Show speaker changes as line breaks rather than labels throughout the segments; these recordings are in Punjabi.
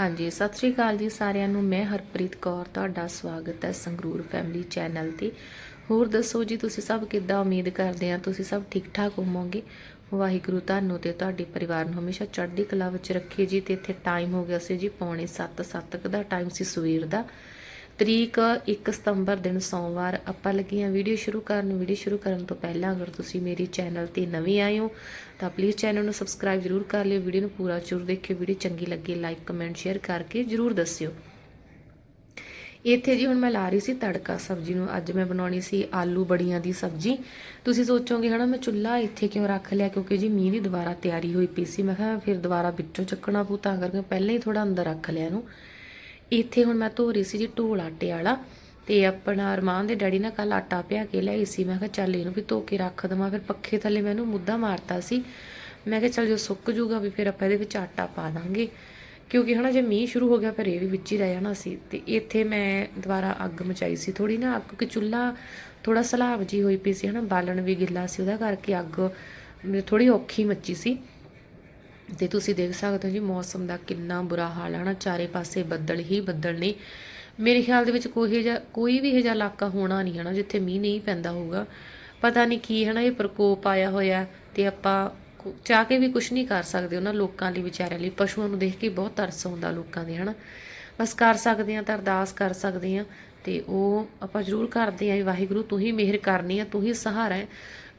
ਹਾਂਜੀ, ਸਤਿ ਸ਼੍ਰੀ ਅਕਾਲ ਜੀ ਸਾਰਿਆਂ ਨੂੰ। ਮੈਂ ਹਰਪ੍ਰੀਤ ਕੌਰ, ਤੁਹਾਡਾ ਸਵਾਗਤ ਹੈ ਸੰਗਰੂਰ ਫੈਮਿਲੀ ਚੈਨਲ ਤੇ। ਹੋਰ ਦੱਸੋ ਜੀ, ਤੁਸੀਂ ਸਭ ਕਿੱਦਾਂ ਉਮੀਦ ਕਰਦੇ ਆ ਤੁਸੀਂ ਸਭ ਠੀਕ ਠਾਕ ਹੋਵੋਗੇ? ਵਾਹਿਗੁਰੂ ਤੁਹਾਨੂੰ ਤੇ ਤੁਹਾਡੇ ਪਰਿਵਾਰ ਨੂੰ ਹਮੇਸ਼ਾ ਚੜ੍ਹਦੀ ਕਲਾ ਵਿੱਚ ਰੱਖੇ ਜੀ ਤੇ ਇੱਥੇ ਟਾਈਮ ਹੋ ਗਿਆ ਸੀ ਜੀ, ਪੌਣੇ 7 7 ਦਾ ਟਾਈਮ ਸੀ ਸਵੇਰ ਦਾ। ਤਰੀਕ 1 ਸਤੰਬਰ ਦਿਨ ਸੋਮਵਾਰ, ਆਪਾਂ ਲੱਗੀਆਂ ਵੀਡੀਓ ਸ਼ੁਰੂ ਕਰਨ। ਵੀਡੀਓ ਸ਼ੁਰੂ ਕਰਨ ਤੋਂ ਪਹਿਲਾਂ ਅਗਰ ਤੁਸੀਂ ਮੇਰੀ ਚੈਨਲ ਤੇ ਨਵੇਂ ਆਏ ਹੋ, ਤਾਂ ਪਲੀਜ਼ ਚੈਨਲ ਨੂੰ ਸਬਸਕ੍ਰਾਈਬ ਜ਼ਰੂਰ ਕਰ ਲਿਓ। ਵੀਡੀਓ ਨੂੰ ਪੂਰਾ ਜ਼ਰੂਰ ਦੇਖਿਓ, ਵੀਡੀਓ ਚੰਗੀ ਲੱਗੇ ਲਾਈਕ ਕਮੈਂਟ ਸ਼ੇਅਰ ਕਰਕੇ ਜ਼ਰੂਰ ਦੱਸਿਓ। ਇੱਥੇ ਜੀ ਹੁਣ ਮੈਂ ਲਾ ਰਹੀ ਸੀ ਤੜਕਾ ਸਬਜ਼ੀ ਨੂੰ। ਅੱਜ ਮੈਂ ਬਣਾਉਣੀ ਸੀ ਆਲੂ ਬੜੀਆਂ ਦੀ ਸਬਜ਼ੀ। ਤੁਸੀਂ ਸੋਚੋਗੇ, ਹਨਾ, ਮੈਂ ਚੁੱਲ੍ਹਾ ਇੱਥੇ ਕਿਉਂ ਰੱਖ ਲਿਆ? ਕਿਉਂਕਿ ਜੀ ਮੀਂਹ ਦੀ ਦੁਬਾਰਾ ਤਿਆਰੀ ਹੋਈ ਪਈ ਸੀ। ਮੈਂ ਕਿਹਾ ਫਿਰ ਦੁਬਾਰਾ ਵਿੱਚੋਂ ਚੱਕਣਾ ਪਊ, ਤਾਂ ਕਰਕੇ ਪਹਿਲਾਂ ਹੀ ਥੋੜਾ ਅੰਦਰ ਰੱਖ ਲਿਆ ਇਹਨੂੰ। ਇੱਥੇ ਹੁਣ ਮੈਂ ਧੋ ਰਹੀ ਸੀ ਜੀ ਢੋਲ ਆਟੇ ਵਾਲਾ ਤੇ ਆਪਣਾ ਅਰਮਾਨ ਦੇ ਡੈਡੀ ਨਾਲ ਕੱਲ ਆਟਾ ਪਿਆ ਕੇ ਲਿਆਈ ਸੀ। ਮੈਂ ਕਿਹਾ ਚੱਲ ਇਹਨੂੰ ਵੀ ਧੋ ਕੇ ਰੱਖ ਦਵਾਂ। ਫਿਰ ਪੱਖੇ ਥੱਲੇ ਮੈਂ ਇਹਨੂੰ ਮੁੱਦਾ ਮਾਰਤਾ ਸੀ। ਮੈਂ ਕਿਹਾ ਚੱਲ ਜੋ ਸੁੱਕ ਜੂਗਾ ਵੀ ਫਿਰ ਆਪਾਂ ਇਹਦੇ ਵਿੱਚ ਆਟਾ ਪਾ ਦਾਂਗੇ। ਕਿਉਂਕਿ ਹਨਾ ਜੇ ਮੀਂਹ ਸ਼ੁਰੂ ਹੋ ਗਿਆ ਫਿਰ ਇਹ ਵੀ ਵਿੱਚ ਹੀ ਰਹਿ ਜਾਣਾ ਸੀ। ਤੇ ਇੱਥੇ ਮੈਂ ਦੁਬਾਰਾ ਅੱਗ ਮਚਾਈ ਸੀ ਥੋੜੀ ਨਾ ਅੱਗ ਕਿ ਚੁੱਲ੍ਹਾ ਥੋੜਾ ਸਲਾਬ ਜੀ ਹੋਈ ਪਈ ਸੀ ਹਨਾ। ਬਾਲਣ ਵੀ ਗਿੱਲਾ ਸੀ ਉਹਦਾ ਕਰਕੇ ਅੱਗ ਥੋੜੀ ਔਖੀ ਮੱਚੀ ਸੀ। ਤੇ ਤੁਸੀਂ ਦੇਖ ਸਕਦੇ ਹੋ ਜੀ, ਮੌਸਮ ਦਾ ਕਿੰਨਾ ਬੁਰਾ ਹਾਲ ਹੈ ਨਾ ਚਾਰੇ ਪਾਸੇ ਬੱਦਲ ਹੀ ਬੱਦਲ ਨੇ। ਮੇਰੇ ਖਿਆਲ ਦੇ ਵਿੱਚ ਕੋਈ ਜਿਹਾ, ਕੋਈ ਵੀ ਇਹ ਜਿਹਾ ਇਲਾਕਾ ਹੋਣਾ ਨਹੀਂ ਹੈ ਨਾ ਜਿੱਥੇ ਮੀਂਹ ਨਹੀਂ ਪੈਂਦਾ ਹੋਊਗਾ। ਪਤਾ ਨਹੀਂ ਕੀ ਹੈ ਨਾ ਇਹ ਪ੍ਰਕੋਪ ਆਇਆ ਹੋਇਆ ਤੇ ਆਪਾਂ ਚਾਹ ਕੇ ਵੀ ਕੁਝ ਨਹੀਂ ਕਰ ਸਕਦੇ ਉਹਨਾਂ ਲੋਕਾਂ ਲਈ, ਵਿਚਾਰਿਆਂ ਲਈ। ਪਸ਼ੂਆਂ ਨੂੰ ਦੇਖ ਕੇ ਬਹੁਤ ਤਰਸ ਆਉਂਦਾ ਲੋਕਾਂ ਦੇ, ਹਨਾ। ਬਸ ਕਰ ਸਕਦੇ ਆ ਤਾਂ ਅਰਦਾਸ ਕਰ ਸਕਦੇ ਆ ਤੇ ਉਹ ਆਪਾਂ ਜ਼ਰੂਰ ਕਰਦੇ ਆ ਵੀ ਵਾਹਿਗੁਰੂ, ਤੂੰ ਹੀ ਮਿਹਰ ਕਰਨੀ ਆ, ਤੂੰ ਹੀ ਸਹਾਰਾ ਹੈ।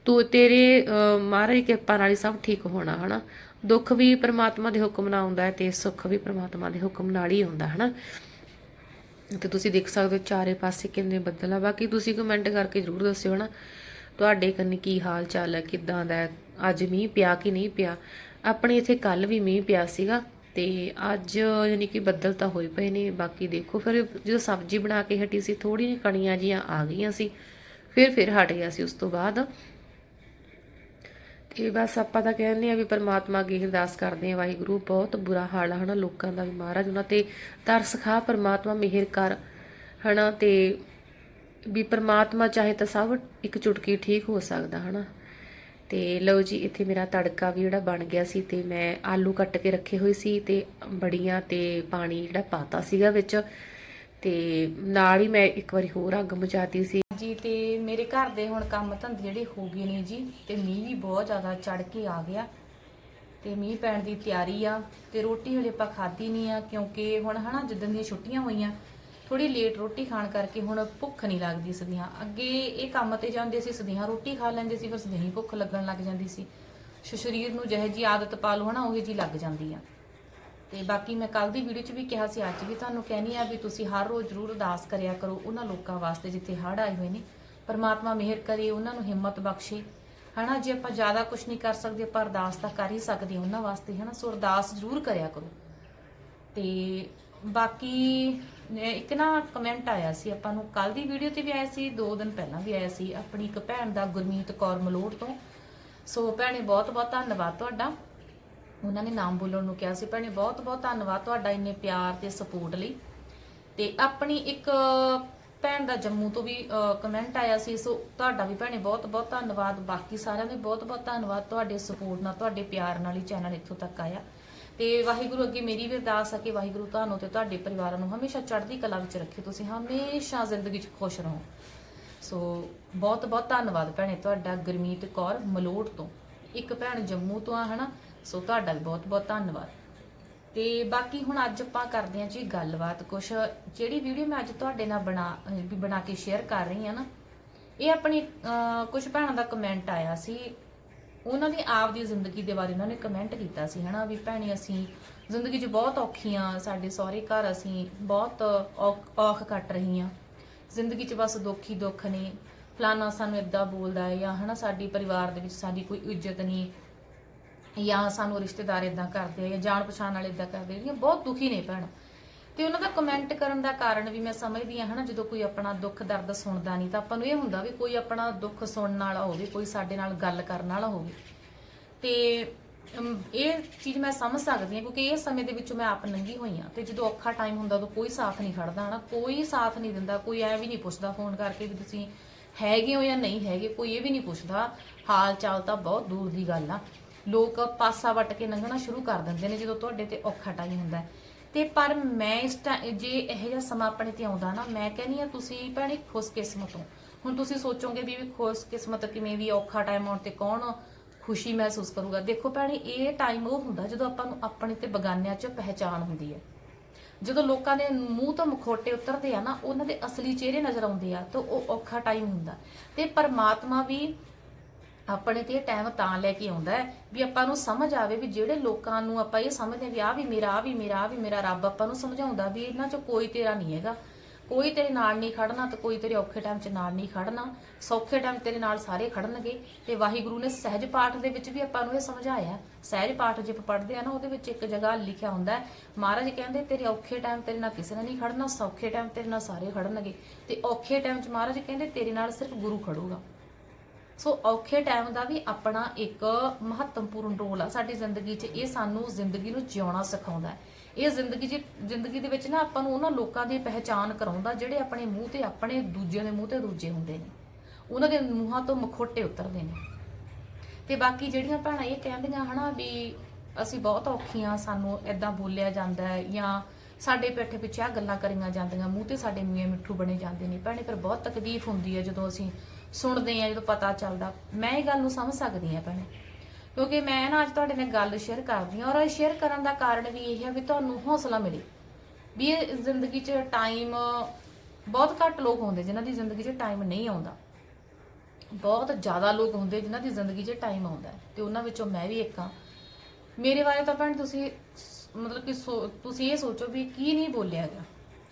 ਤੂੰ, ਤੇਰੇ ਮਹਾਰਾਜ ਕਿਰਪਾ ਨਾਲ ਹੀ ਸਭ ਠੀਕ ਹੋਣਾ, ਹਨਾ। ਦੁੱਖ ਵੀ ਪ੍ਰਮਾਤਮਾ ਦੇ ਹੁਕਮ ਨਾਲ ਆਉਂਦਾ ਹੈ ਤੇ ਸੁੱਖ ਵੀ ਪ੍ਰਮਾਤਮਾ ਦੇ ਹੁਕਮ ਨਾਲ ਹੀ ਆਉਂਦਾ ਹੈ ਨਾ ਤੇ ਤੁਸੀਂ ਦੇਖ ਸਕਦੇ ਹੋ ਚਾਰੇ ਪਾਸੇ ਕਿੰਨੇ ਬੱਦਲ ਆ। ਬਾਕੀ ਤੁਸੀਂ ਕਮੈਂਟ ਕਰਕੇ ਜਰੂਰ ਦੱਸਿਓ, ਹਨਾ? ਤੁਹਾਡੇ ਕੰਨੀ ਕੀ ਹਾਲ ਚਾਲ ਹੈ, ਕਿਦਾਂ ਦਾ ਅੱਜ ਮੀਂਹ ਪਿਆ ਕਿ ਨਹੀਂ ਪਿਆ? ਆਪਣੇ ਇੱਥੇ ਕੱਲ ਵੀ ਮੀਂਹ ਪਿਆ ਸੀਗਾ ਤੇ ਅੱਜ ਯਾਨੀ ਕਿ ਬੱਦਲ ਤਾਂ ਹੋਈ ਪਏ ਨੇ। ਬਾਕੀ ਦੇਖੋ, ਫਿਰ ਜਦੋਂ ਸਬਜ਼ੀ ਬਣਾ ਕੇ ਹਟੀ ਸੀ ਥੋੜੀਆਂ ਕਣੀਆਂ ਜੀਆਂ ਆ ਗਈਆਂ ਸੀ ਫਿਰ ਫਿਰ ਹਟ ਗਿਆ ਸੀ ਉਸ ਤੋਂ ਬਾਅਦ। ਇਹ ਬਸ ਆਪਾਂ ਤਾਂ ਕਹਿੰਦੇ ਆ ਵੀ ਪਰਮਾਤਮਾ ਅੱਗੇ ਅਰਦਾਸ ਕਰਦੇ ਆ ਵਾਹਿਗੁਰੂ, ਬਹੁਤ ਬੁਰਾ ਹਾਲ ਆ ਨਾ ਲੋਕਾਂ ਦਾ ਵੀ ਮਹਾਰਾਜ, ਉਹਨਾਂ ਤੇ ਤਰਸ ਖਾ ਪਰਮਾਤਮਾ ਮਿਹਰ ਕਰ, ਹਨਾ, ਤੇ ਵੀ ਪਰਮਾਤਮਾ ਚਾਹੇ ਤਾਂ ਸਭ ਇੱਕ ਚੁਟਕੀ ਠੀਕ ਹੋ ਸਕਦਾ, ਹਨਾ। ਤੇ ਲਓ ਜੀ, ਇੱਥੇ ਮੇਰਾ ਤੜਕਾ ਵੀ ਜਿਹੜਾ ਬਣ ਗਿਆ ਸੀ ਤੇ ਮੈਂ ਆਲੂ ਕੱਟ ਕੇ ਰੱਖੇ ਹੋਏ ਸੀ ਤੇ ਬੜੀਆਂ ਤੇ ਪਾਣੀ ਜਿਹੜਾ ਪਾਤਾ ਸੀਗਾ ਵਿੱਚ, ਤੇ ਨਾਲ ਹੀ ਮੈਂ ਇੱਕ ਵਾਰੀ ਹੋਰ ਅੱਗ ਮਚਾਤੀ ਸੀ।
ਜੀ, ਤੇ ਮੇਰੇ ਘਰ ਦੇ ਹੁਣ ਕੰਮ ਧੰਦੇ ਜਿਹੜੇ ਹੋ ਗਏ ਨੇ ਜੀ, ਤੇ ਮੀਂਹ ਵੀ ਬਹੁਤ ਜ਼ਿਆਦਾ ਚੜ ਕੇ ਆ ਗਿਆ। ਤੇ ਮੀਂਹ ਪੈਣ ਦੀ ਤਿਆਰੀ ਆ, ਤੇ ਰੋਟੀ ਹਲੇ ਆਪਾਂ ਖਾਧੀ ਨਹੀਂ ਆ, ਕਿਉਂਕਿ ਹੁਣ ਹਨਾ ਜਿੱਦਣ ਦੀਆਂ ਛੁੱਟੀਆਂ ਹੋਈਆਂ ਥੋੜੀ ਲੇਟ ਰੋਟੀ ਖਾਣ ਕਰਕੇ ਹੁਣ ਭੁੱਖ ਨਹੀਂ ਲੱਗਦੀ ਸਦੀਆਂ। ਅੱਗੇ ਇਹ ਕੰਮ ਤੇ ਜਾਂਦੇ ਸੀ, ਸਦੀਆਂ ਰੋਟੀ ਖਾ ਲੈਂਦੇ ਸੀ, ਫਿਰ ਸਦੀਆਂ ਭੁੱਖ ਲੱਗਣ ਲੱਗ ਜਾਂਦੀ ਸੀ। ਸੋ ਸਰੀਰ ਨੂੰ ਜਿਹੇ ਜੀ ਆਦਤ ਪਾ ਲਓ ਹਨਾ, ਉਹੀ ਜੀ ਲੱਗ ਜਾਂਦੀ ਆ। ਤੇ ਬਾਕੀ ਮੈਂ ਕੱਲ ਦੀ ਵੀਡੀਓ 'ਚ ਵੀ ਕਿਹਾ ਸੀ, ਅੱਜ ਵੀ ਤੁਹਾਨੂੰ ਕਹਿਣੀ ਆ ਵੀ ਤੁਸੀਂ ਹਰ ਰੋਜ਼ ਜ਼ਰੂਰ ਅਰਦਾਸ ਕਰਿਆ ਕਰੋ ਉਹਨਾਂ ਲੋਕਾਂ ਵਾਸਤੇ ਜਿੱਥੇ ਹੜ੍ਹ ਆਏ ਹੋਏ ਨੇ। ਪਰਮਾਤਮਾ ਮਿਹਰ ਕਰੇ, ਉਹਨਾਂ ਨੂੰ ਹਿੰਮਤ ਬਖਸ਼ੇ। ਹਨਾ, ਜੇ ਆਪਾਂ ਜ਼ਿਆਦਾ ਕੁਝ ਨਹੀਂ ਕਰ ਸਕਦੇ, ਆਪਾਂ ਅਰਦਾਸ ਤਾਂ ਕਰ ਹੀ ਸਕਦੇ ਉਹਨਾਂ ਵਾਸਤੇ, ਹਨਾ, ਸੋ ਅਰਦਾਸ ਜ਼ਰੂਰ ਕਰਿਆ ਕਰੋ। ਤੇ ਬਾਕੀ ਇੱਕ ਨਾ ਕਮੈਂਟ ਆਇਆ ਸੀ, ਆਪਾਂ ਨੂੰ ਕੱਲ ਦੀ ਵੀਡੀਓ ਤੇ ਵੀ ਆਇਆ ਸੀ, ਦੋ ਦਿਨ ਪਹਿਲਾਂ ਵੀ ਆਇਆ ਸੀ, ਆਪਣੀ ਇੱਕ ਭੈਣ ਦਾ ਗੁਰਮੀਤ ਕੌਰ ਮਲੋੜ ਤੋਂ। ਸੋ ਭੈਣੇ ਬਹੁਤ ਬਹੁਤ ਧੰਨਵਾਦ ਤੁਹਾਡਾ। ਉਹਨਾਂ ਨੇ ਨਾਮ ਬੋਲਣ ਨੂੰ ਕਿਹਾ ਸੀ, ਭੈਣੇ ਬਹੁਤ ਬਹੁਤ ਧੰਨਵਾਦ ਤੁਹਾਡਾ ਇੰਨੇ ਪਿਆਰ ਤੇ ਸਪੋਰਟ ਲਈ। ਤੇ ਆਪਣੀ ਇੱਕ ਭੈਣ ਦਾ ਜੰਮੂ ਤੋਂ ਵੀ ਕਮੈਂਟ ਆਇਆ ਸੀ, ਸੋ ਤੁਹਾਡਾ ਵੀ ਭੈਣੇ ਬਹੁਤ ਬਹੁਤ ਧੰਨਵਾਦ। ਬਾਕੀ ਸਾਰਿਆਂ ਦੇ ਬਹੁਤ ਬਹੁਤ ਧੰਨਵਾਦ ਤੁਹਾਡੇ ਸਪੋਰਟ ਨਾਲ, ਤੁਹਾਡੇ ਪਿਆਰ ਨਾਲ ਹੀ ਚੈਨਲ ਇੱਥੋਂ ਤੱਕ ਆਇਆ। ਤੇ ਵਾਹਿਗੁਰੂ ਅੱਗੇ ਮੇਰੀ ਵੀ ਅਰਦਾਸ ਆ ਕਿ ਵਾਹਿਗੁਰੂ ਤੁਹਾਨੂੰ ਤੇ ਤੁਹਾਡੇ ਪਰਿਵਾਰਾਂ ਨੂੰ ਹਮੇਸ਼ਾ ਚੜ੍ਹਦੀ ਕਲਾ ਵਿੱਚ ਰੱਖੇ। ਤੁਸੀਂ ਹਮੇਸ਼ਾ ਜ਼ਿੰਦਗੀ 'ਚ ਖੁਸ਼ ਰਹੋ। ਸੋ ਬਹੁਤ ਬਹੁਤ ਧੰਨਵਾਦ ਭੈਣੇ ਤੁਹਾਡਾ ਗੁਰਮੀਤ ਕੌਰ ਮਲੋਟ ਤੋਂ। ਇੱਕ ਭੈਣ ਜੰਮੂ ਤੋਂ ਆ, ਹਨਾ? ਸੋ ਤੁਹਾਡਾ ਵੀ ਬਹੁਤ ਬਹੁਤ ਧੰਨਵਾਦ। ਤੇ ਬਾਕੀ ਹੁਣ ਅੱਜ ਆਪਾਂ ਕਰਦੇ ਹਾਂ ਜੀ ਗੱਲਬਾਤ ਕੁਛ। ਜਿਹੜੀ ਵੀਡੀਓ ਮੈਂ ਅੱਜ ਤੁਹਾਡੇ ਨਾਲ ਬਣਾ, ਵੀ ਬਣਾ ਕੇ ਸ਼ੇਅਰ ਕਰ ਰਹੀ ਹਾਂ ਨਾ, ਇਹ ਆਪਣੀ ਕੁਝ ਭੈਣਾਂ ਦਾ ਕਮੈਂਟ ਆਇਆ ਸੀ। ਉਹਨਾਂ ਦੀ ਆਪ ਦੀ ਜ਼ਿੰਦਗੀ ਦੇ ਬਾਰੇ ਉਹਨਾਂ ਨੇ ਕਮੈਂਟ ਕੀਤਾ ਸੀ, ਹਨਾ, ਵੀ ਭੈਣੀ ਅਸੀਂ ਜ਼ਿੰਦਗੀ 'ਚ ਬਹੁਤ ਔਖੀਆਂ, ਸਾਡੇ ਸਹੁਰੇ ਘਰ ਅਸੀਂ ਬਹੁਤ ਔਖ ਔਖ ਕੱਟ ਰਹੀਆਂ। ਜ਼ਿੰਦਗੀ 'ਚ ਬਸ ਦੁੱਖ ਹੀ ਦੁੱਖ ਨੇ। ਫਲਾਨਾ ਸਾਨੂੰ ਇਦਾਂ ਬੋਲਦਾ ਹੈ ਜਾਂ ਹਨਾ, ਸਾਡੀ ਪਰਿਵਾਰ ਦੇ ਵਿੱਚ ਸਾਡੀ ਕੋਈ ਇੱਜ਼ਤ ਨਹੀਂ। ਜਾਂ ਸਾਨੂੰ ਰਿਸ਼ਤੇਦਾਰ ਇਦਾਂ ਕਰਦੇ ਆ ਜਾਂ ਜਾਣ ਪਛਾਣ ਵਾਲੇ ਇਦਾਂ ਕਰਦੇ ਜਿਹੜੀਆਂ ਬਹੁਤ ਦੁਖੀ ਨੇ ਭੈਣ। ਤੇ ਉਹਨਾਂ ਦਾ ਕਮੈਂਟ ਕਰਨ ਦਾ ਕਾਰਨ ਵੀ ਮੈਂ ਸਮਝਦੀ ਆ ਹਨਾ, ਜਦੋਂ ਕੋਈ ਆਪਣਾ ਦੁੱਖ ਦਰਦ ਸੁਣਦਾ ਨਹੀਂ ਤਾਂ ਆਪਾਂ ਨੂੰ ਇਹ ਹੁੰਦਾ ਵੀ ਕੋਈ ਆਪਣਾ ਦੁੱਖ ਸੁਣਨ ਵਾਲਾ ਹੋਵੇ, ਕੋਈ ਸਾਡੇ ਨਾਲ ਗੱਲ ਕਰਨ ਵਾਲਾ ਹੋਵੇ। ਤੇ ਇਹ ਚੀਜ਼ ਮੈਂ ਸਮਝ ਸਕਦੀ ਹਾਂ ਕਿਉਂਕਿ ਇਹ ਸਮੇਂ ਦੇ ਵਿੱਚੋਂ ਮੈਂ ਆਪ ਲੰਘੀ ਹੋਈ ਆ ਤੇ ਜਦੋਂ ਔਖਾ ਟਾਈਮ ਹੁੰਦਾ ਉਦੋਂ ਕੋਈ ਸਾਥ ਨਹੀਂ ਖੜਦਾ, ਹਨਾ, ਕੋਈ ਸਾਥ ਨਹੀਂ ਦਿੰਦਾ, ਕੋਈ ਐ ਵੀ ਨਹੀਂ ਪੁੱਛਦਾ ਫੋਨ ਕਰਕੇ ਵੀ ਤੁਸੀਂ ਹੈਗੇ ਹੋ ਜਾਂ ਨਹੀਂ ਹੈਗੇ, ਕੋਈ ਇਹ ਵੀ ਨਹੀਂ ਪੁੱਛਦਾ ਹਾਲ ਚਾਲ ਤਾਂ ਬਹੁਤ ਦੂਰ ਦੀ ਗੱਲ ਆ। ਲੋਕ ਪਾਸਾ ਵੱਟ ਕੇ ਲੰਘਣਾ ਸ਼ੁਰੂ ਕਰ ਦਿੰਦੇ ਨੇ ਜਦੋਂ ਤੁਹਾਡੇ ਤੇ ਔਖਾ ਟਾਈਮ ਹੁੰਦਾ ਤੇ ਪਰ ਮੈਂ ਇਸ ਟਾ- ਜੇ ਇਹੋ ਜਿਹਾ ਸਮਾਂ ਆਪਣੇ ਤੇ ਆਉਂਦਾ ਨਾ, ਮੈਂ ਕਹਿੰਨੀ ਆ ਤੁਸੀਂ ਭੈਣੇ ਖੁਸ਼ਕਿਸਮਤ ਹੋ। ਹੁਣ ਤੁਸੀਂ ਸੋਚੋਗੇ ਵੀ ਵੀ ਖੁਸ਼ਕਿਸਮਤ ਕਿਵੇਂ ਵੀ ਔਖਾ ਟਾਈਮ ਆਉਣ ਤੇ ਕੌਣ ਖੁਸ਼ੀ ਮਹਿਸੂਸ ਕਰੂਗਾ। ਦੇਖੋ ਭੈਣੇ, ਇਹ ਟਾਈਮ ਉਹ ਹੁੰਦਾ ਜਦੋਂ ਆਪਾਂ ਨੂੰ ਆਪਣੇ ਤੇ ਬਗਾਨਿਆਂ 'ਚ ਪਹਿਚਾਨ ਹੁੰਦੀ ਹੈ। ਜਦੋਂ ਲੋਕਾਂ ਦੇ ਮੂੰਹ ਤੋਂ ਮੁਖੌਟੇ ਉਤਰਦੇ ਆ ਨਾ, ਉਹਨਾਂ ਦੇ ਅਸਲੀ ਚਿਹਰੇ ਨਜ਼ਰ ਆਉਂਦੇ ਆ, ਤਾਂ ਉਹ ਔਖਾ ਟਾਈਮ ਹੁੰਦਾ। ਤੇ ਪਰਮਾਤਮਾ ਵੀ ਆਪਣੇ ਤੇ ਇਹ ਟਾਈਮ ਤਾਂ ਲੈ ਕੇ ਆਉਂਦਾ ਹੈ ਵੀ ਆਪਾਂ ਨੂੰ ਸਮਝ ਆਵੇ ਵੀ ਜਿਹੜੇ ਲੋਕਾਂ ਨੂੰ ਆਪਾਂ ਇਹ ਸਮਝਦੇ ਹਾਂ ਵੀ ਆ ਵੀ ਮੇਰਾ ਆ ਵੀ ਮੇਰਾ ਆ ਵੀ ਮੇਰਾ ਰੱਬ ਆਪਾਂ ਨੂੰ ਸਮਝਾਉਂਦਾ ਵੀ ਇਹਨਾਂ 'ਚ ਕੋਈ ਤੇਰਾ ਨਹੀਂ ਹੈਗਾ। ਕੋਈ ਤੇਰੇ ਨਾਲ ਨਹੀਂ ਖੜਨਾ ਤੇ ਕੋਈ ਤੇਰੇ ਔਖੇ ਟਾਈਮ 'ਚ ਨਾਲ ਨਹੀਂ ਖੜਨਾ। ਸੌਖੇ ਟਾਈਮ ਤੇਰੇ ਨਾਲ ਸਾਰੇ ਖੜਨਗੇ ਤੇ ਵਾਹਿਗੁਰੂ ਨੇ ਸਹਿਜ ਪਾਠ ਦੇ ਵਿੱਚ ਵੀ ਆਪਾਂ ਨੂੰ ਇਹ ਸਮਝਾਇਆ। ਸਹਿਜ ਪਾਠ ਜੇ ਪੜ੍ਹਦੇ ਆ ਨਾ, ਉਹਦੇ ਵਿੱਚ ਇੱਕ ਜਗ੍ਹਾ ਲਿਖਿਆ ਹੁੰਦਾ ਹੈ, ਮਹਾਰਾਜ ਕਹਿੰਦੇ ਤੇਰੇ ਔਖੇ ਟਾਈਮ ਤੇਰੇ ਨਾਲ ਕਿਸੇ ਨੇ ਨਹੀਂ ਖੜਨਾ, ਸੌਖੇ ਟਾਈਮ ਤੇਰੇ ਨਾਲ ਸਾਰੇ ਖੜਨਗੇ ਤੇ ਔਖੇ ਟਾਈਮ 'ਚ ਮਹਾਰਾਜ ਕਹਿੰਦੇ ਤੇਰੇ ਨਾਲ ਸਿਰਫ ਗੁਰੂ ਖੜੂਗਾ। ਸੋ ਔਖੇ ਟਾਈਮ ਦਾ ਵੀ ਆਪਣਾ ਇੱਕ ਮਹੱਤਵਪੂਰਨ ਰੋਲ ਆ। ਸਾਡੀ ਜ਼ਿੰਦਗੀ 'ਚ ਇਹ ਸਾਨੂੰ ਜ਼ਿੰਦਗੀ ਨੂੰ ਜਿਉਣਾ ਸਿਖਾਉਂਦਾ ਹੈ। ਇਹ ਜ਼ਿੰਦਗੀ 'ਚ, ਜ਼ਿੰਦਗੀ ਦੇ ਵਿੱਚ ਨਾ ਆਪਾਂ ਨੂੰ ਉਹਨਾਂ ਲੋਕਾਂ ਦੀ ਪਹਿਚਾਣ ਕਰਾਉਂਦਾ ਜਿਹੜੇ ਆਪਣੇ ਮੂੰਹ ਤੇ ਆਪਣੇ ਦੂਜਿਆਂ ਦੇ ਮੂੰਹ ਤੇ ਦੂਜੇ ਹੁੰਦੇ ਨੇ। ਉਹਨਾਂ ਦੇ ਮੂੰਹਾਂ ਤੋਂ ਮਖੋਟੇ ਉਤਰਦੇ ਨੇ। ਤੇ ਬਾਕੀ ਜਿਹੜੀਆਂ ਭੈਣਾਂ ਇਹ ਕਹਿੰਦੀਆਂ ਹਨਾ ਵੀ ਅਸੀਂ ਬਹੁਤ ਔਖੀਆਂ, ਸਾਨੂੰ ਐਦਾਂ ਬੋਲਿਆ ਜਾਂਦਾ ਹੈ ਜਾਂ ਸਾਡੇ ਪਿੱਠ ਪਿੱਛੇ ਆ ਗੱਲਾਂ ਕਰੀਆਂ ਜਾਂਦੀਆਂ, ਮੂੰਹ ਤੇ ਸਾਡੇ ਮੀਆਂ ਮਿੱਠੂ ਬਣੇ ਜਾਂਦੇ ਨੇ। ਭੈਣੇ ਪਰ ਬਹੁਤ ਤਕਲੀਫ ਹੁੰਦੀ ਹੈ ਜਦੋਂ ਅਸੀਂ ਸੁਣਦੇ ਆ ਜਦੋਂ ਪਤਾ ਚੱਲਦਾ। ਮੈਂ ਇਹ ਗੱਲ ਨੂੰ ਸਮਝ ਸਕਦੀ ਆ ਭੈਣੇ, ਕਿਉਂਕਿ ਮੈਂ ਨਾ ਅੱਜ ਤੁਹਾਡੇ ਨਾਲ ਗੱਲ ਸ਼ੇਅਰ ਕਰਦੀ ਹਾਂ। ਔਰ ਇਹ ਸ਼ੇਅਰ ਕਰਨ ਦਾ ਕਾਰਨ ਵੀ ਇਹ ਹੈ ਵੀ ਤੁਹਾਨੂੰ ਹੌਸਲਾ ਮਿਲੇ। ਵੀ ਇਹ ਜ਼ਿੰਦਗੀ 'ਚ ਟਾਈਮ ਬਹੁਤ ਘੱਟ ਲੋਕ ਹੁੰਦੇ ਜਿਨ੍ਹਾਂ ਦੀ ਜ਼ਿੰਦਗੀ 'ਚ ਟਾਈਮ ਨਹੀਂ ਆਉਂਦਾ। ਬਹੁਤ ਜ਼ਿਆਦਾ ਲੋਕ ਹੁੰਦੇ ਜਿਨ੍ਹਾਂ ਦੀ ਜ਼ਿੰਦਗੀ 'ਚ ਟਾਈਮ ਆਉਂਦਾ ਹੈ। ਤੇ ਉਹਨਾਂ ਵਿੱਚੋਂ ਮੈਂ ਵੀ ਇੱਕ ਹਾਂ। ਮੇਰੇ ਬਾਰੇ ਤਾਂ ਭੈਣ ਤੁਸੀਂ ਮਤਲਬ ਕਿ ਸੋ- ਤੁਸੀਂ ਇਹ ਸੋਚੋ ਵੀ ਕੀ ਨਹੀਂ ਬੋਲਿਆ ਗਿਆ।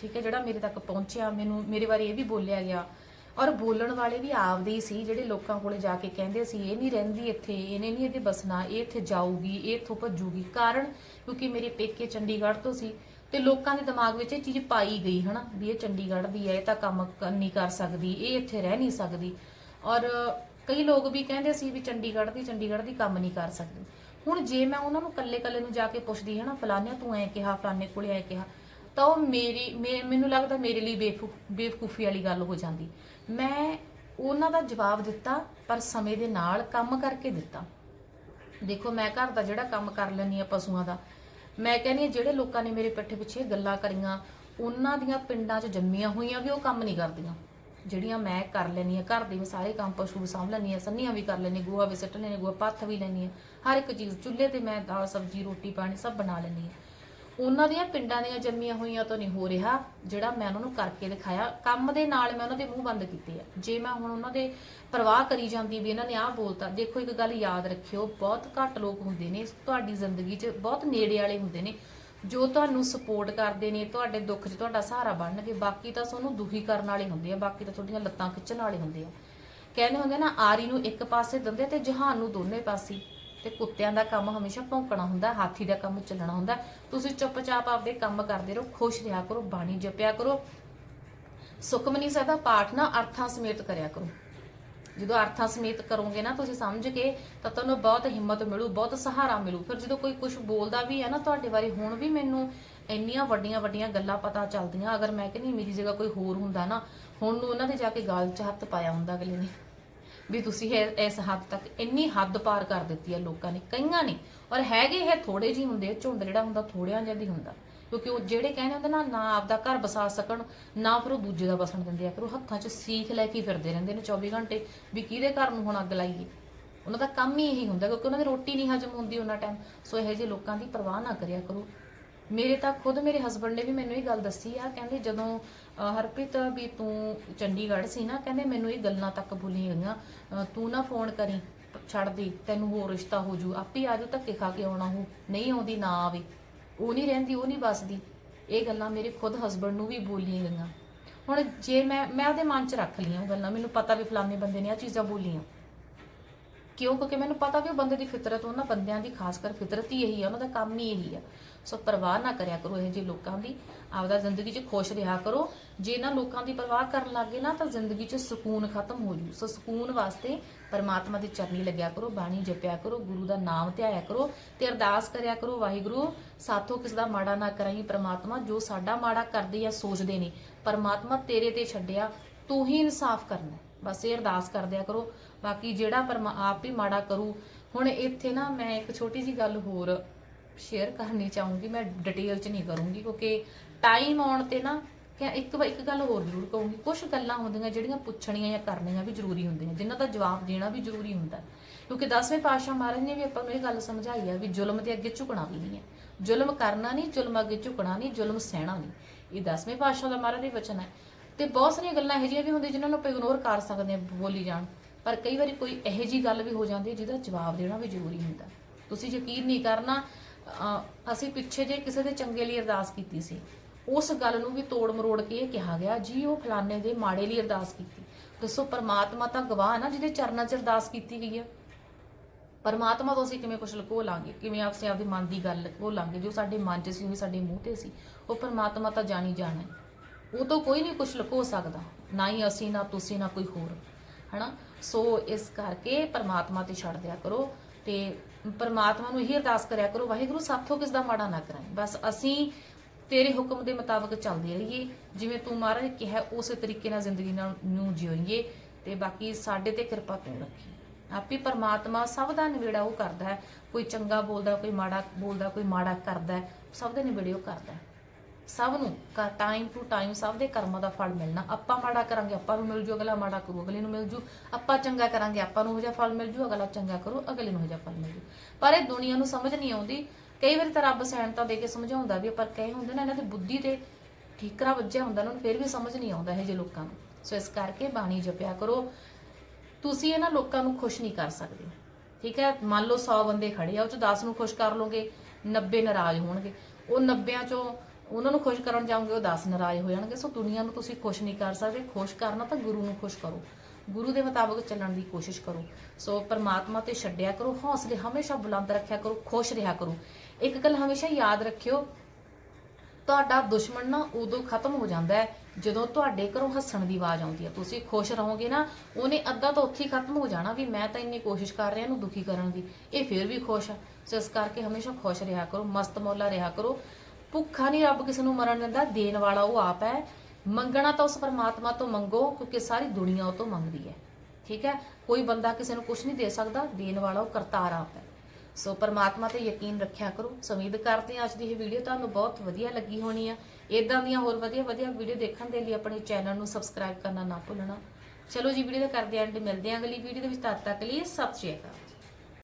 ਠੀਕ ਹੈ, ਜਿਹੜਾ ਮੇਰੇ ਤੱਕ ਪਹੁੰਚਿਆ, ਮੈਨੂੰ, ਮੇਰੇ ਬਾਰੇ ਇਹ ਵੀ ਬੋਲਿਆ ਗਿਆ। ਔਰ ਬੋਲਣ ਵਾਲੇ ਵੀ ਆਪਦੇ ਹੀ ਸੀ, ਜਿਹੜੇ ਲੋਕਾਂ ਕੋਲੇ ਜਾ ਕੇ ਕਹਿੰਦੇ ਸੀ, ਇਹ ਨਹੀਂ ਰਹਿੰਦੀ ਇੱਥੇ, ਇਹਨੇ ਨਹੀਂ ਇੱਥੇ ਬਸਣਾ, ਇਹ ਇੱਥੇ ਜਾਊਗੀ, ਇਹ ਇੱਥੋਂ ਭੱਜੂਗੀ। ਕਾਰਨ, ਕਿਉਂਕਿ ਮੇਰੇ ਪੇਕੇ ਚੰਡੀਗੜ੍ਹ ਤੋਂ ਸੀ, ਤੇ ਲੋਕਾਂ ਦੇ ਦਿਮਾਗ ਵਿੱਚ ਇਹ ਚੀਜ਼ ਪਾਈ ਗਈ, ਹਨਾ, ਵੀ ਇਹ ਚੰਡੀਗੜ੍ਹ ਦੀ ਹੈ, ਇਹ ਤਾਂ ਕੰਮ ਕ- ਨਹੀਂ ਕਰ ਸਕਦੀ, ਇਹ ਇੱਥੇ ਰਹਿ ਨਹੀਂ ਸਕਦੀ। ਔਰ ਕਈ ਲੋਕ ਵੀ ਕਹਿੰਦੇ ਸੀ ਵੀ ਚੰਡੀਗੜ੍ਹ ਦੀ ਚੰਡੀਗੜ੍ਹ ਦੀ ਕੰਮ ਨਹੀਂ ਕਰ ਸਕਦੀ। ਹੁਣ ਜੇ ਮੈਂ ਉਹਨਾਂ ਨੂੰ ਕੱਲੇ ਕੱਲੇ ਨੂੰ ਜਾ ਕੇ ਪੁੱਛਦੀ ਹੈ ਨਾ ਫਲਾਨਿਆ ਤੂੰ ਐ ਕਿਹਾ ਫਲਾਨੇ ਕੋਲੇ ਐ ਕਿਹਾ, ਤਾਂ ਉਹ ਮੇਰੀ, ਮੇ- ਮੈਨੂੰ ਲੱਗਦਾ ਮੇਰੇ ਲਈ ਬੇਫੁ, ਬੇਵਕੂਫੀ ਵਾਲੀ ਗੱਲ ਹੋ ਜਾਂਦੀ। ਮੈਂ ਉਹਨਾਂ ਦਾ ਜਵਾਬ ਦਿੱਤਾ, ਪਰ ਸਮੇਂ ਦੇ ਨਾਲ ਕੰਮ ਕਰਕੇ ਦਿੱਤਾ। ਦੇਖੋ, ਮੈਂ ਘਰ ਦਾ ਜਿਹੜਾ ਕੰਮ ਕਰ ਲੈਂਦੀ ਆ ਪਸ਼ੂਆਂ ਦਾ, ਮੈਂ ਕਹਿੰਦੀ ਹਾਂ ਜਿਹੜੇ ਲੋਕਾਂ ਨੇ ਮੇਰੇ ਪਿੱਠ ਪਿੱਛੇ ਗੱਲਾਂ ਕਰੀਆਂ, ਉਹਨਾਂ ਦੀਆਂ ਪਿੰਡਾਂ 'ਚ ਜੰਮੀਆਂ ਹੋਈਆਂ ਵੀ ਉਹ ਕੰਮ ਨਹੀਂ ਕਰਦੀਆਂ। ਜਿਹੜੀਆਂ ਮੈਂ ਕਰ ਲੈਂਦੀ ਆ ਘਰ ਦੇ ਵੀ ਸਾਰੇ ਕੰਮ ਪਸ਼ੂ ਸਾਂਭ ਲੈਂਦੀ ਆ ਸੰਨੀਆਂ ਵੀ ਕਰ ਲੈਂਦੀ ਹਾਂ, ਗੋਹਾ ਵੀ ਸਿੱਟ ਲੈਂਦੀ ਗੋਹਾ ਪੱਥ ਵੀ ਲੈਂਦੀ ਆ ਹਰ ਇੱਕ ਚੀਜ਼ ਚੁੱਲ੍ਹੇ ਤੇ ਮੈਂ ਦਾਲ ਸਬਜ਼ੀ ਰੋਟੀ ਪਾਣੀ ਸਭ ਬਣਾ ਲੈਂਦੀ ਆ ਉਹਨਾਂ ਦੀਆਂ ਪਿੰਡਾਂ ਦੀਆਂ ਜੰਮੀਆਂ ਹੋਈਆਂ ਤੋਂ ਨਹੀਂ ਹੋ ਰਿਹਾ ਜਿਹੜਾ ਮੈਂ ਉਹਨਾਂ ਨੂੰ ਕਰਕੇ ਦਿਖਾਇਆ ਕੰਮ ਦੇ ਨਾਲ ਮੈਂ ਉਹਨਾਂ ਦੇ ਮੂੰਹ ਬੰਦ ਕੀਤੇ ਆ। ਜੇ ਮੈਂ ਹੁਣ ਉਹਨਾਂ ਦੇ ਪਰਵਾਹ ਕਰੀ ਜਾਂਦੀ ਵੀ ਇਹਨਾਂ ਨੇ ਆਹ ਬੋਲਤਾ ਦੇਖੋ ਇੱਕ ਗੱਲ ਯਾਦ ਰੱਖਿਓ ਬਹੁਤ ਘੱਟ ਲੋਕ ਹੁੰਦੇ ਨੇ ਤੁਹਾਡੀ ਜ਼ਿੰਦਗੀ 'ਚ ਬਹੁਤ ਨੇੜੇ ਵਾਲੇ ਹੁੰਦੇ ਨੇ। ਜੋ ਤੁਹਾਨੂੰ ਸਪੋਰਟ ਕਰਦੇ ਨੇ, ਤੁਹਾਡੇ ਦੁੱਖ 'ਚ ਤੁਹਾਡਾ ਸਹਾਰਾ ਬਣਨਗੇ, ਬਾਕੀ ਤਾਂ ਤੁਹਾਨੂੰ ਦੁਖੀ ਕਰਨ ਵਾਲੇ ਹੁੰਦੇ ਆ, ਬਾਕੀ ਤਾਂ ਤੁਹਾਡੀਆਂ ਲੱਤਾਂ ਖਿੱਚਣ ਵਾਲੇ ਹੁੰਦੇ ਆ। ਕਹਿੰਦੇ ਹੁੰਦੇ ਨਾ, ਆਰੀ ਨੂੰ ਇੱਕ ਪਾਸੇ ਦਿੰਦੇ ਤੇ ਜਹਾਨ ਨੂੰ ਦੋਨੇ ਪਾਸੇ। ਤੇ ਕੁੱਤਿਆਂ ਦਾ ਕੰਮ ਹਮੇਸ਼ਾ ਭੌਂਕਣਾ ਹੁੰਦਾ, ਹਾਥੀ ਦਾ ਕੰਮ ਚੱਲਣਾ ਹੁੰਦਾ। ਤੁਸੀਂ ਚੁੱਪਚਾਪ ਆਪਦੇ ਕੰਮ ਕਰਦੇ ਰਹੋ, ਖੁਸ਼ ਰਿਹਾ ਕਰੋ, ਬਾਣੀ ਜਪਿਆ ਕਰੋ। ਸੁਖਮਨੀ ਸਾਹਿਬ ਦਾ ਪਾਠ ਨਾ ਅਰਥਾਂ ਸਮੇਤ ਕਰਿਆ ਕਰੋ। ਜਦੋਂ ਅਰਥਾਂ ਸਮੇਤ ਕਰੋਗੇ ਨਾ, ਤੁਸੀਂ ਸਮਝ ਕੇ ਤਾਂ ਤੁਹਾਨੂੰ ਬਹੁਤ ਹਿੰਮਤ ਮਿਲੂ, ਬਹੁਤ ਸਹਾਰਾ ਮਿਲੂ। ਫਿਰ ਜਦੋਂ ਕੋਈ ਕੁਝ ਬੋਲਦਾ ਵੀ ਹੈ ਨਾ ਤੁਹਾਡੇ ਬਾਰੇ, ਹੁਣ ਵੀ ਮੈਨੂੰ ਇੰਨੀਆਂ ਵੱਡੀਆਂ ਵੱਡੀਆਂ ਗੱਲਾਂ ਪਤਾ ਚੱਲਦੀਆਂ। ਅਗਰ ਮੈਂ ਕਹਿੰਦੀ ਮੇਰੀ ਜਗ੍ਹਾ ਕੋਈ ਹੋਰ ਹੁੰਦਾ ਨਾ, ਹੁਣ ਨੂੰ ਉਹਨਾਂ ਦੇ ਜਾ ਕੇ ਗਾਲ 'ਚ ਹੱਥ ਪਾਇਆ ਹੁੰਦਾ ਅਗਲੇ ਨੇ। ਵੀ ਤੁਸੀਂ ਇਸ ਹੱਦ ਤੱਕ ਇੰਨੀ ਹੱਦ ਪਾਰ ਕਰ ਦਿੱਤੀ ਹੈ ਲੋਕਾਂ ਨੇ, ਕਈਆਂ ਨੇ। ਔਰ ਹੈਗੇ ਇਹ ਥੋੜੇ ਜਿਹੇ ਹੁੰਦੇ ਝੁੰਡ ਜਿਹੜਾ ਹੁੰਦਾ ਥੋੜਿਆਂ ਜਿਹਾ ਦੀ ਹੁੰਦਾ। ਕਿਉਂਕਿ ਉਹ ਜਿਹੜੇ ਕਹਿੰਦੇ ਹੁੰਦੇ ਨਾ ਨਾ ਆਪਦਾ ਘਰ ਬਸਾ ਸਕਣ, ਨਾ ਫਿਰ ਉਹ ਦੂਜੇ ਦਾ ਬਸਣ ਦਿੰਦੇ ਆ। ਫਿਰ ਉਹ ਹੱਥਾਂ 'ਚ ਸੀਖ ਲੈ ਕੇ ਫਿਰਦੇ ਰਹਿੰਦੇ ਨੇ 24 ਘੰਟੇ, ਵੀ ਕਿਹਦੇ ਘਰ ਨੂੰ ਹੁਣ ਅੱਗ ਲਾਈਏ? ਉਹਨਾਂ ਦਾ ਕੰਮ ਹੀ ਇਹੀ ਹੁੰਦਾ, ਕਿਉਂਕਿ ਉਹਨਾਂ ਦੀ ਰੋਟੀ ਨਹੀਂ ਹਜਮ ਹੁੰਦੀ ਉਹਨਾਂ ਟਾਈਮ ਸੋ ਇਹੋ ਜਿਹੇ ਲੋਕਾਂ ਦੀ ਪਰਵਾਹ ਨਾ ਕਰਿਆ ਕਰੋ। ਮੇਰੇ ਤਾਂ ਖੁਦ ਮੇਰੇ ਹਸਬੰਡ ਨੇ ਵੀ ਮੈਨੂੰ ਇਹ ਗੱਲ ਦੱਸੀ ਆ, ਕਹਿੰਦੇ ਜਦੋਂ ਹਰਪ੍ਰੀਤ, ਵੀ ਤੂੰ ਚੰਡੀਗੜ੍ਹ ਸੀ ਨਾ, ਕਹਿੰਦੇ ਮੈਨੂੰ ਇਹ ਗੱਲਾਂ ਤੱਕ ਭੁੱਲੀਆਂ ਗਈਆਂ। ਤੂੰ ਨਾ ਫੋਨ ਕਰੀ, ਛੱਡ ਦੇ, ਤੈਨੂੰ ਹੋਰ ਰਿਸ਼ਤਾ ਹੋ ਜੂ, ਆਪੇ ਆਜੂ, ਧੱਕੇ ਖਾ ਕੇ ਆਉਣਾ ਹੋ, ਨਹੀਂ ਆਉਂਦੀ, ਨਾ ਆਵੇ। ਉਹ ਨਹੀਂ ਰਹਿੰਦੀ, ਉਹ ਨਹੀਂ ਬਸਦੀ ਇਹ ਗੱਲਾਂ ਮੇਰੇ ਖੁਦ ਹਸਬੰਡ ਨੂੰ ਵੀ ਬੋਲੀਆਂ ਗਈਆਂ। ਹੁਣ ਜੇ ਮੈਂ ਮੈਂ ਉਹਦੇ ਮਨ 'ਚ ਰੱਖ ਲਈਆਂ ਉਹ ਗੱਲਾਂ, ਮੈਨੂੰ ਪਤਾ ਵੀ ਫਲਾਣੇ ਬੰਦੇ ਨੇ ਆ ਚੀਜ਼ਾਂ ਬੋਲੀਆਂ। ਕਿਉਂ? ਕਿਉਂਕਿ ਮੈਨੂੰ ਪਤਾ ਵੀ ਉਹ ਬੰਦੇ ਦੀ ਫਿਤਰਤ, ਉਹਨਾਂ ਬੰਦਿਆਂ ਦੀ ਖਾਸ ਕਰ ਫਿਤਰਤ ਹੀ ਇਹੀ ਆ, ਉਹਨਾਂ ਦਾ ਕੰਮ ਹੀ ਇਹੀ ਆ। ਸੋ ਪਰਵਾਹ ਨਾ ਕਰਿਆ ਕਰੋ ਇਹ ਜਿਹੇ ਲੋਕਾਂ ਦੀ। ਆਪਦਾ ਜ਼ਿੰਦਗੀ 'ਚ ਖੁਸ਼ ਰਿਹਾ ਕਰੋ। ਜੇ ਇਹਨਾਂ ਲੋਕਾਂ ਦੀ ਪਰਵਾਹ ਕਰਨ ਲੱਗੇ ਨਾ, ਤਾਂ ਜ਼ਿੰਦਗੀ 'ਚ ਸਕੂਨ ਖਤਮ ਹੋ ਜੂ। ਸੋ ਸਕੂਨ ਵਾਸਤੇ ਪਰਮਾਤਮਾ ਦੀ ਚਰਨੀ ਲੱਗਿਆ ਕਰੋ, ਬਾਣੀ ਜਪਿਆ ਕਰੋ, ਗੁਰੂ ਦਾ ਨਾਮ ਧਿਆਇਆ ਕਰੋ ਤੇ ਅਰਦਾਸ ਕਰਿਆ ਕਰੋ, ਵਾਹਿਗੁਰੂ, ਸਾਥੋਂ ਕਿਸ ਦਾ ਮਾੜਾ ਨਾ ਕਰਾਈ ਪਰਮਾਤਮਾ, ਜੋ ਸਾਡਾ ਮਾੜਾ ਕਰਦੇ ਜਾਂ ਸੋਚਦੇ ਨੇ, ਪਰਮਾਤਮਾ ਤੇਰੇ ਤੇ ਛੱਡਿਆ, ਤੂੰ ਹੀ ਇਨਸਾਫ ਕਰਨਾ। ਬਸ ਇਹ ਅਰਦਾਸ ਕਰਦਿਆ ਕਰੋ। ਬਾਕੀ ਜਿਹੜਾ ਪਰਮਾ, ਆਪ ਹੀ ਮਾੜਾ ਕਰੂ। ਹੁਣ ਇੱਥੇ ਨਾ ਮੈਂ ਇੱਕ ਛੋਟੀ ਜੀ ਗੱਲ ਹੋਰ ਸ਼ੇਅਰ ਕਰਨੀ ਚਾਹੂੰਗੀ, ਮੈਂ ਡਿਟੇਲ 'ਚ ਨਹੀਂ ਕਰੂੰਗੀ, ਕਿਉਂਕਿ ਟਾਈਮ ਆਉਣ ਤੇ ਨਾ ਕਿ ਇੱਕ ਇੱਕ ਗੱਲ ਹੋਰ ਜ਼ਰੂਰ ਕਹੂੰਗੀ ਕੁਝ ਗੱਲਾਂ ਹੁੰਦੀਆਂ ਜਿਹੜੀਆਂ ਪੁੱਛਣੀਆਂ ਜਾਂ ਕਰਨੀਆਂ ਵੀ ਜ਼ਰੂਰੀ ਹੁੰਦੀਆਂ, ਜਿਨ੍ਹਾਂ ਦਾ ਜਵਾਬ ਦੇਣਾ ਵੀ ਜ਼ਰੂਰੀ ਹੁੰਦਾ। ਕਿਉਂਕਿ 10ਵੇਂ ਪਾਤਸ਼ਾਹ ਮਹਾਰਾਜ ਨੇ ਵੀ ਆਪਾਂ ਨੂੰ ਇਹ ਗੱਲ ਸਮਝਾਈ ਆ ਵੀ ਜ਼ੁਲਮ ਦੇ ਅੱਗੇ ਝੁਕਣਾ ਵੀ ਨਹੀਂ ਹੈ ਜ਼ੁਲਮ ਕਰਨਾ ਨਹੀਂ, ਜ਼ੁਲਮ ਅੱਗੇ ਝੁਕਣਾ ਨਹੀਂ, ਜ਼ੁਲਮ ਸਹਿਣਾ ਨਹੀਂ। ਇਹ 10ਵੇਂ ਪਾਤਸ਼ਾਹ ਦਾ ਮਹਾਰਾਜ ਦੇ ਵਚਨ ਹੈ। ਤੇ ਬਹੁਤ ਸਾਰੀਆਂ ਗੱਲਾਂ ਇਹੋ ਜਿਹੀਆਂ ਵੀ ਹੁੰਦੀਆਂ ਜਿਨ੍ਹਾਂ ਨੂੰ ਆਪਾਂ ਇਗਨੋਰ ਕਰ ਸਕਦੇ ਹਾਂ ਬੋਲੀ ਜਾਣ, ਪਰ ਕਈ ਵਾਰੀ ਕੋਈ ਇਹੋ ਜਿਹੀ ਗੱਲ ਵੀ ਹੋ ਜਾਂਦੀ ਹੈ ਜਿਹਦਾ ਜਵਾਬ ਦੇਣਾ ਵੀ ਜ਼ਰੂਰੀ ਹੁੰਦਾ। ਤੁਸੀਂ ਯਕੀਨ ਨਹੀਂ ਕਰਨਾ ਅਹ, ਅਸੀਂ ਪਿੱਛੇ ਜੇ ਕਿਸੇ ਦੇ ਚੰਗੇ ਲਈ ਅਰਦਾਸ ਕੀਤੀ ਸੀ, ਉਸ ਗੱਲ ਨੂੰ ਵੀ ਤੋੜ ਮਰੋੜ ਕੇ ਇਹ ਕਿਹਾ ਗਿਆ, ਜੀ ਉਹ ਫਲਾਣੇ ਦੇ ਮਾੜੇ ਲਈ ਅਰਦਾਸ ਕੀਤੀ। ਦੱਸੋ ਪਰਮਾਤਮਾ ਤਾਂ ਗਵਾਹ ਨਾ, ਜਿਹਦੇ ਚਰਨਾਂ 'ਚ ਅਰਦਾਸ ਕੀਤੀ ਗਈ ਹੈ ਪਰਮਾਤਮਾ ਤੋਂ ਅਸੀਂ ਕਿਵੇਂ ਕੁਛ ਲੁਕੋ ਲਾਂਗੇ ਕਿਵੇਂ ਆਪਸੇ ਆਪਦੇ ਮਨ ਦੀ ਗੱਲ ਲੁਕੋ ਲਾਂਗੇ ਜੋ ਸਾਡੇ ਮਨ 'ਚ ਸੀ, ਉਹ ਸਾਡੇ ਮੂੰਹ ਤੇ ਸੀ। ਉਹ ਪਰਮਾਤਮਾ ਤਾਂ ਜਾਣੀ ਜਾਣਾ ਹੈ। ਉਹ ਤੋਂ ਕੋਈ ਨਹੀਂ ਕੁਛ ਲੁਕੋ ਸਕਦਾ, ਨਾ ਹੀ ਅਸੀਂ, ਨਾ ਤੁਸੀਂ, ਨਾ ਕੋਈ ਹੋਰ। ਹਨਾ? ਸੋ ਇਸ ਕਰਕੇ ਪਰਮਾਤਮਾ ਤੇ ਛੱਡ ਦਿਆ ਕਰੋ ਤੇ ਪਰਮਾਤਮਾ ਨੂੰ ਇਹੀ ਅਰਦਾਸ ਕਰਿਆ ਕਰੋ, ਵਾਹਿਗੁਰੂ ਸਾਥੋਂ ਕਿਸ ਦਾ ਮਾੜਾ ਨਾ ਕਰਾਏ ਬਸ ਅਸੀਂ ਤੇਰੇ ਹੁਕਮ ਦੇ ਮੁਤਾਬਕ ਚੱਲਦੇ ਰਹੀਏ। ਜਿਵੇਂ ਤੂੰ ਮਹਾਰਾਜ ਕਿਹਾ, ਉਸੇ ਤਰੀਕੇ ਨਾਲ ਜ਼ਿੰਦਗੀ ਨਾਲ ਨੂੰ ਜਿਉਈਏ ਤੇ ਬਾਕੀ ਸਾਡੇ ਤੇ ਕਿਰਪਾ ਤੂੰ ਰੱਖੀ। ਆਪੇ ਪਰਮਾਤਮਾ ਸਭ ਦਾ ਨਿਬੇੜਾ ਉਹ ਕਰਦਾ ਹੈ। ਕੋਈ ਚੰਗਾ ਬੋਲਦਾ, ਕੋਈ ਮਾੜਾ ਬੋਲਦਾ, ਕੋਈ ਮਾੜਾ ਕਰਦਾ ਸਭ ਦੇ ਨਿਬੇੜੇ ਉਹ ਕਰਦਾ ਸਭ ਨੂੰ ਟਾਈਮ ਟੂ ਟਾਈਮ ਸਭ ਦੇ ਕਰਮਾਂ ਦਾ ਫਲ ਮਿਲਣਾ। ਆਪਾਂ ਮਾੜਾ ਕਰਾਂਗੇ, ਆਪਾਂ ਨੂੰ ਮਿਲ ਜੂ, ਅਗਲਾ ਮਾੜਾ ਕਰੂ, ਅਗਲੇ ਨੂੰ ਮਿਲ ਜੂ। ਆਪਾਂ ਚੰਗਾ ਕਰਾਂਗੇ, ਆਪਾਂ ਨੂੰ ਹੋ ਜਾ ਫਲ ਮਿਲ ਜੂ, ਅਗਲਾ ਚੰਗਾ ਕਰੂ, ਅਗਲੇ ਨੂੰ ਹੋ ਜਾ ਫਲ ਮਿਲ ਜੂ। ਪਰ ਇਹ ਦੁਨੀਆ ਨੂੰ ਸਮਝ ਨਹੀਂ ਆਉਂਦੀ। ਕਈ ਵਾਰੀ ਤਾਂ ਰੱਬ ਸੈਨਤਾ ਦੇ ਕੇ ਸਮਝਾਉਂਦਾ ਵੀ, ਪਰ ਕਈ ਹੁੰਦੇ ਨਾ ਇਹਨਾਂ ਦੀ ਬੁੱਧੀ ਤੇ ਠੀਕਰਾ ਵੱਜਿਆ ਹੁੰਦਾ ਉਹਨਾਂ ਨੂੰ ਫਿਰ ਵੀ ਸਮਝ ਨਹੀਂ ਆਉਂਦਾ ਇਹ ਜੇ ਲੋਕਾਂ ਨੂੰ। ਸੋ ਇਸ ਕਰਕੇ ਬਾਣੀ ਜਪਿਆ ਕਰੋ। ਤੁਸੀਂ ਇਹਨਾਂ ਲੋਕਾਂ ਨੂੰ ਖੁਸ਼ ਨਹੀਂ ਕਰ ਸਕਦੇ। ਠੀਕ ਹੈ? ਮੰਨ ਲਓ 100 ਬੰਦੇ ਖੜੇ ਆ, ਉਹ ਚ 10 ਨੂੰ ਖੁਸ਼ ਕਰ ਲੋਗੇ 90 ਨਾਰਾਜ਼ ਹੋਣਗੇ। ਉਹ 90 ਚੋਂ ਉਹਨਾਂ ਨੂੰ ਖੁਸ਼ ਕਰਨ ਜਾਓਗੇ, ਉਹ ਦਸ ਨਾਰਾਜ਼ ਹੋ ਜਾਣਗੇ। ਸੋ ਦੁਨੀਆ ਨੂੰ ਤੁਸੀਂ ਖੁਸ਼ ਨਹੀਂ ਕਰ ਸਕਦੇ। ਖੁਸ਼ ਕਰਨਾ ਤਾਂ ਗੁਰੂ ਨੂੰ ਖੁਸ਼ ਕਰੋ। ਗੁਰੂ ਦੇ ਮੁਤਾਬਕ ਚੱਲਣ ਦੀ ਕੋਸ਼ਿਸ਼ ਕਰੋ। ਸੋ ਪਰਮਾਤਮਾ ਤੇ ਛੱਡਿਆ ਕਰੋ। ਹੌਸਲੇ ਹਮੇਸ਼ਾ ਬੁਲੰਦ ਰੱਖਿਆ ਕਰੋ। ਖੁਸ਼ ਰਿਹਾ ਕਰੋ। ਇੱਕ ਗੱਲ ਹਮੇਸ਼ਾ ਯਾਦ ਰੱਖਿਓ, ਤੁਹਾਡਾ ਦੁਸ਼ਮਣ ਨਾ ਉਦੋਂ ਖਤਮ ਹੋ ਜਾਂਦਾ ਹੈ, ਜਦੋਂ ਤੁਹਾਡੇ ਘਰੋਂ ਹੱਸਣ ਦੀ ਆਵਾਜ਼ ਆਉਂਦੀ ਹੈ। ਤੁਸੀਂ ਖੁਸ਼ ਰਹੋਗੇ ਨਾ, ਉਹਨੇ ਅੱਧਾ ਤਾਂ ਉੱਥੇ ਖਤਮ ਹੋ ਜਾਣਾ ਵੀ ਮੈਂ ਤਾਂ ਇੰਨੀ ਕੋਸ਼ਿਸ਼ ਕਰ ਰਿਹਾ ਇਹਨੂੰ ਦੁਖੀ ਕਰਨ ਦੀ। ਇਹ ਫਿਰ ਵੀ ਖੁਸ਼ ਹੈ ਸੋ ਇਸ ਕਰਕੇ ਹਮੇਸ਼ਾ ਖੁਸ਼ ਰਿਹਾ ਕਰੋ, ਮਸਤ ਮੌਲਾ ਰਿਹਾ ਕਰੋ। ਭੁੱਖਾ ਨਹੀਂ ਰੱਬ ਕਿਸੇ ਨੂੰ ਮਰਨ ਦਿੰਦਾ, ਦੇਣ ਵਾਲਾ ਉਹ ਆਪ ਹੈ। ਮੰਗਣਾ ਤਾਂ ਉਸ ਪਰਮਾਤਮਾ ਤੋਂ ਮੰਗੋ, ਕਿਉਂਕਿ ਸਾਰੀ ਦੁਨੀਆ ਉਹ ਤੋਂ ਮੰਗਦੀ ਹੈ। ਠੀਕ ਹੈ? ਕੋਈ ਬੰਦਾ ਕਿਸੇ ਨੂੰ ਕੁਝ ਨਹੀਂ ਦੇ ਸਕਦਾ, ਦੇਣ ਵਾਲਾ ਉਹ ਕਰਤਾਰ ਆਪ ਹੈ। ਸੋ ਪਰਮਾਤਮਾ ਤੇ ਯਕੀਨ ਰੱਖਿਆ ਕਰੋ। ਸੋ ਉਮੀਦ ਕਰਦੇ ਹਾਂ ਅੱਜ ਦੀ ਇਹ ਵੀਡੀਓ ਤੁਹਾਨੂੰ ਬਹੁਤ ਵਧੀਆ ਲੱਗੀ ਹੋਣੀ ਆ। ਇਦਾਂ ਦੀਆਂ ਹੋਰ ਵਧੀਆ ਵਧੀਆ ਵੀਡੀਓ ਦੇਖਣ ਦੇ ਲਈ ਆਪਣੇ ਚੈਨਲ ਨੂੰ ਸਬਸਕ੍ਰਾਈਬ ਕਰਨਾ ਨਾ ਭੁੱਲਣਾ। ਚਲੋ ਜੀ, ਵੀਡੀਓ ਦਾ ਕਰਦੇ ਆਂ ਐਂਡ ਮਿਲਦੇ ਆਂ ਅਗਲੀ ਵੀਡੀਓ ਦੇ ਵਿੱਚ। ਤਦ ਤੱਕ ਲਈ ਸਤਿ ਸ਼੍ਰੀ ਅਕਾਲ।